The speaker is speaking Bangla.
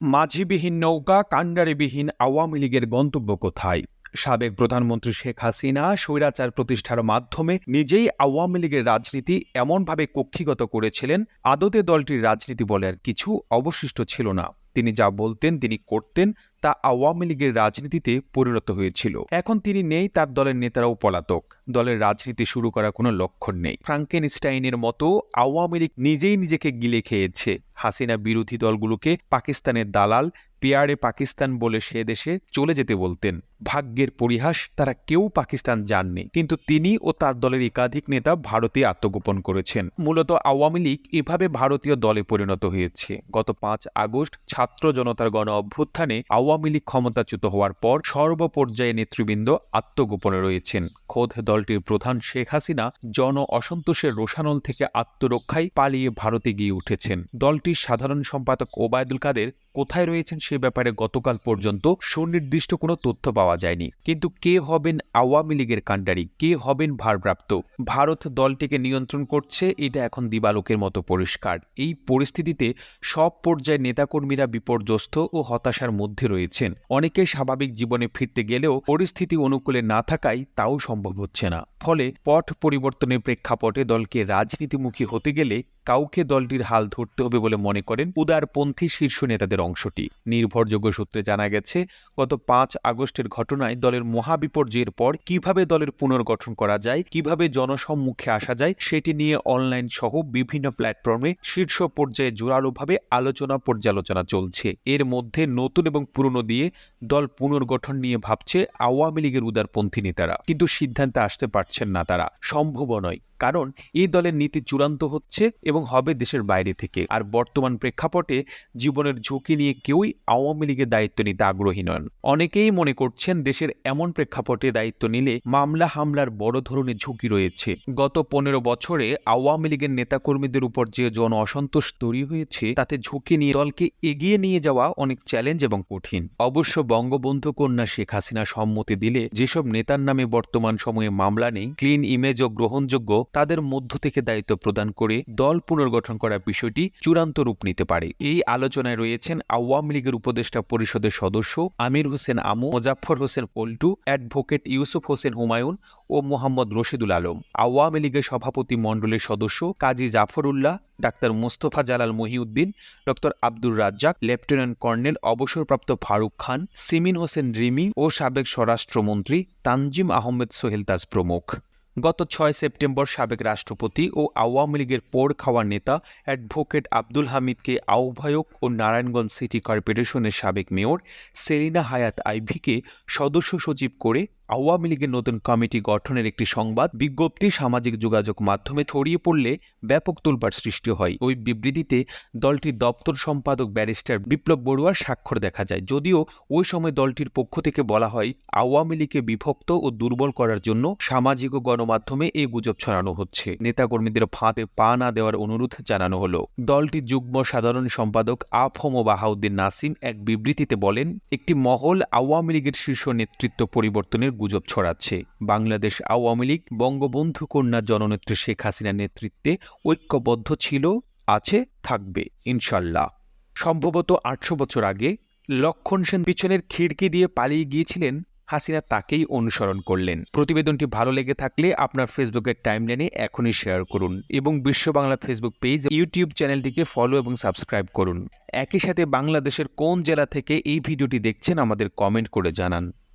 মাঝিবিহীন নৌকা, কাণ্ডারিবিহীন আওয়ামী লীগের গন্তব্য কোথায়? সাবেক প্রধানমন্ত্রী শেখ হাসিনা স্বৈরাচার প্রতিষ্ঠার মাধ্যমে নিজেই আওয়ামী লীগের রাজনীতি এমনভাবে কক্ষিগত করেছিলেন, আদতে দলটির রাজনীতি বলে আর কিছু অবশিষ্ট ছিল না। তিনি যা বলতেন, তিনি করতেন, তা আওয়ামী লীগের রাজনীতিতে পরিণত হয়েছিল। এখন তিনি নেই, তার দলের নেতারাও পলাতক। দলের রাজনীতি শুরু করার কোনো লক্ষণ নেই। ফ্রাঙ্কেনস্টাইনের মতো আওয়ামী লীগ নিজেই নিজেকে গিলে খেয়েছে। হাসিনা বিরোধী দলগুলোকে পাকিস্তানের দালাল পেয়ারে পাকিস্তান বলে সে দেশে চলে যেতে বলতেন। ভাগ্যের পরিহাস, তারা কেউ পাকিস্তান যাননি কিন্তু তিনি ও তার দলের একাধিক নেতা ভারতে আত্মগোপন করেছেন। মূলত আওয়ামী লীগ এভাবে ভারতীয় দলে পরিণত হয়েছে। গত পাঁচ আগস্ট ছাত্র জনতার গণ অভ্যুত্থানে আওয়ামী লীগ ক্ষমতাচ্যুত হওয়ার পর সর্বপর্যায়ে নেতৃবৃন্দ আত্মগোপনে রয়েছেন। খোদ দলটির প্রধান শেখ হাসিনা জন অসন্তোষের রোষানল থেকে আত্মরক্ষায় পালিয়ে ভারতে গিয়ে উঠেছেন। দলটির সাধারণ সম্পাদক ওবায়দুল কাদের কোথায় রয়েছেন সে ব্যাপারে গতকাল পর্যন্ত সুনির্দিষ্ট কোনো তথ্য পাওয়া যায়নি। কিন্তু কে হবেন আওয়ামী লীগের কাণ্ডারি? কে হবেন ভারপ্রাপ্ত? ভারত দলটিকে নিয়ন্ত্রণ করছে, এটা এখন দিবালোকের মতো পরিষ্কার। এই পরিস্থিতিতে সব পর্যায়ে নেতাকর্মীরা বিপর্যস্ত ও হতাশার মধ্যে রয়েছেন। অনেকে স্বাভাবিক জীবনে ফিরতে গেলেও পরিস্থিতি অনুকূলে না থাকায় তাও সম্ভব হচ্ছে না। ফলে পট পরিবর্তনের প্রেক্ষাপটে দলকে রাজনীতিমুখী হতে গেলে কাউকে দলটির হাল ধরতে হবে বলে মনে করেন উদারপন্থী শীর্ষ নেতাদের অংশটি। নির্ভরযোগ্য সূত্রে জানা গেছে, গত পাঁচ আগস্টের ঘটনায় দলের মহাবিপর্যয়ের পর কীভাবে দলের পুনর্গঠন করা যায়, কীভাবে জনসম্মুখে আসা যায়, সেটি নিয়ে অনলাইন সহ বিভিন্ন প্ল্যাটফর্মে শীর্ষ পর্যায়ে জোরালোভাবে আলোচনা পর্যালোচনা চলছে। এর মধ্যে নতুন এবং পুরনো দিয়ে দল পুনর্গঠন নিয়ে ভাবছে আওয়ামী লীগের উদারপন্থী নেতারা। কিন্তু সিদ্ধান্তে আসতে পারছেন না তারা। সম্ভব নয়। কারণ এই দলের নীতি চূড়ান্ত হচ্ছে এবং হবে দেশের বাইরে থেকে। আর বর্তমান প্রেক্ষাপটে জীবনের ঝুঁকি নিয়ে কেউই আওয়ামী লীগের দায়িত্ব নিতে আগ্রহী নন। অনেকেই মনে করছেন দেশের এমন প্রেক্ষাপটে দায়িত্ব নিলে মামলা হামলার বড় ধরনের ঝুঁকি রয়েছে। গত পনেরো বছরে আওয়ামী লীগের নেতাকর্মীদের উপর যে জন অসন্তোষ তৈরি হয়েছে, তাতে ঝুঁকি নিয়ে দলকে এগিয়ে নিয়ে যাওয়া অনেক চ্যালেঞ্জ এবং কঠিন। অবশ্য বঙ্গবন্ধু কন্যা শেখ হাসিনা সম্মতি দিলে যেসব নেতার নামে বর্তমান সময়ে মামলা নেই, ক্লিন ইমেজ ও গ্রহণযোগ্য তাদের মধ্য থেকে দায়িত্ব প্রদান করে দল পুনর্গঠন করার বিষয়টি চূড়ান্ত রূপ নিতে পারে। এই আলোচনায় রয়েছেন আওয়ামী লীগের উপদেষ্টা পরিষদের সদস্য আমির হোসেন আমু মোজাফর হোসেন পল্টু, অ্যাডভোকেট ইউসুফ হোসেন হুমায়ুন ও মোহাম্মদ রশিদুল আলম। আওয়ামী লীগের সভাপতি মণ্ডলের সদস্য Kazi Zafrullah, doctor Mostafa Jalal Mohiuddin, doctor Abdur Razzak, lieutenant colonel অবসরপ্রাপ্ত ফারুক খান, সিমিন হোসেন রিমি ও সাবেক স্বরাষ্ট্রমন্ত্রী তানজিম আহমেদ সোহেল তাজ প্রমুখ। গত ছয় সেপ্টেম্বর সাবেক রাষ্ট্রপতি ও আওয়ামী লীগের পোড় খাওয়ার নেতা অ্যাডভোকেট আব্দুল হামিদকে আহ্বায়ক ও নারায়ণগঞ্জ সিটি কর্পোরেশনের সাবেক মেয়র সেলিনা হায়াত আইভিকে সদস্য সচিব করে আওয়ামী লীগের নতুন কমিটি গঠনের একটি সংবাদ বিজ্ঞপ্তি সামাজিক যোগাযোগ মাধ্যমে ছড়িয়ে পড়লে ব্যাপক তোলপাড় সৃষ্টি হয়। ওই বিবৃতিতে দলটির দপ্তর সম্পাদক ব্যারিস্টার বিপ্লব বড়ুয়ার স্বাক্ষর দেখা যায়। যদিও ওই সময় দলটির পক্ষ থেকে বলা হয়, আওয়ামী লীগকে বিভক্ত ও দুর্বল করার জন্য সামাজিক ও গণমাধ্যমে এই গুজব ছড়ানো হচ্ছে। নেতাকর্মীদের ফাঁদে পা না দেওয়ার অনুরোধ জানানো হলো। দলটির যুগ্ম সাধারণ সম্পাদক আফম বাহাউদ্দিন নাসিম এক বিবৃতিতে বলেন, একটি মহল আওয়ামী লীগের শীর্ষ নেতৃত্ব পরিবর্তনের গুজব ছড়াচ্ছে। বাংলাদেশ আওয়ামী লীগ বঙ্গবন্ধু কন্যা জননেত্রী শেখ হাসিনার নেতৃত্বে ঐক্যবদ্ধ ছিল, আছে, থাকবে, ইনশাল্লাহ। সম্ভবত আটশো বছর আগে লক্ষণ সেন পিছনের খিড়কি দিয়ে পালিয়ে গিয়েছিলেন, হাসিনা তাকেই অনুসরণ করলেন। প্রতিবেদনটি ভালো লেগে থাকলে আপনার ফেসবুকের টাইমলাইনে এখনই শেয়ার করুন এবং Bishwa Bangla Facebook page, YouTube চ্যানেলটিকে ফলো এবং সাবস্ক্রাইব করুন। একই সাথে বাংলাদেশের কোন জেলা থেকে এই ভিডিওটি দেখছেন আমাদের কমেন্ট করে জানান।